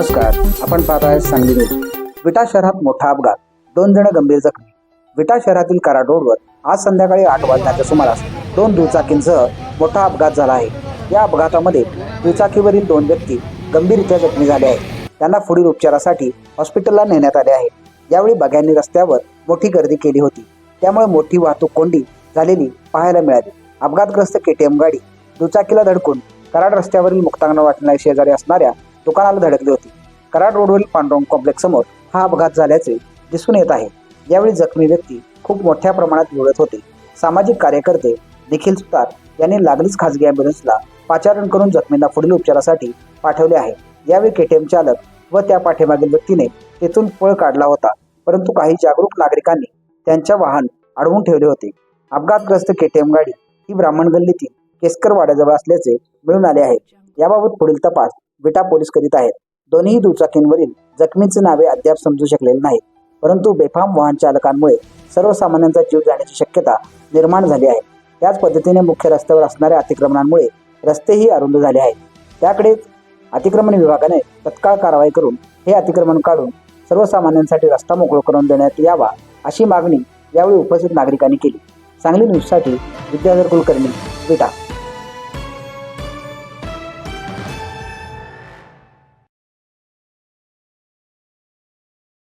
नमस्कार आपण पाहत आहे सांगली न्यूज. विटा शहरात मोठा अपघात. दोन जण गंभीर जखमी. विटा शहरातील कराड रोडवर आज संध्याकाळी आठ वाजण्याच्या सुमारास दोन दुचाकींसह मोठा अपघात झाला आहे. या अपघातामध्ये दुचाकीवरील दोन व्यक्ती गंभीररित्या जखमी झाले आहेत. त्यांना पुढील उपचारासाठी हॉस्पिटलला नेण्यात आले आहे. यावेळी बघ्यांनी रस्त्यावर मोठी गर्दी केली होती. त्यामुळे मोठी वाहतूक कोंडी झालेली पाहायला मिळाली. अपघातग्रस्त केटीएम गाडी दुचाकीला धडकून कराड रस्त्यावरील मुक्तांगण वाटणाऱ्या शेजारी असणाऱ्या दुकानाला धडकली होती. कराड रोडवरील पांडुरंग कॉम्प्लेक्स समोर हा अपघात झाल्याचे दिसून येत आहे. यावेळी जखमी व्यक्ती खूप मोठ्या प्रमाणात मिळत होते. सामाजिक कार्यकर्ते निखिल सुतार यांनी लागलीच खासगी अँब्युलन्सला पाचारण करून जखमींना पुढील उपचारासाठी पाठवले आहे. यावेळी केटीएम चालक व त्या पाठीमागील व्यक्तीने तेथून पळ काढला होता परंतु काही जागरूक नागरिकांनी त्यांच्या वाहन अडवून ठेवले होते. अपघातग्रस्त केटीएम गाडी ही ब्राह्मण गल्लीतील केसकर वाड्याजवळ असल्याचे मिळून आले आहे. याबाबत पुढील तपास विटा पोलीस करीत आहेत. दोन्ही दुचाकींवरील जखमींची नावे अद्याप समजू शकलेली नाहीत. परंतु बेफाम वाहन चालकांमुळे सर्वसामान्यांचा जीव जाण्याची शक्यता निर्माण झाली आहे. त्याच पद्धतीने मुख्य रस्त्यावर असणाऱ्या अतिक्रमणांमुळे रस्तेही अरुंद झाले आहेत. त्याकडे अतिक्रमण विभागाने तत्काळ कारवाई करून हे अतिक्रमण काढून सर्वसामान्यांसाठी रस्ता मोकळा करून देण्यात यावा अशी मागणी यावेळी उपस्थित नागरिकांनी केली. सांगली न्यूजसाठी विद्याधर कुलकर्णी विटा.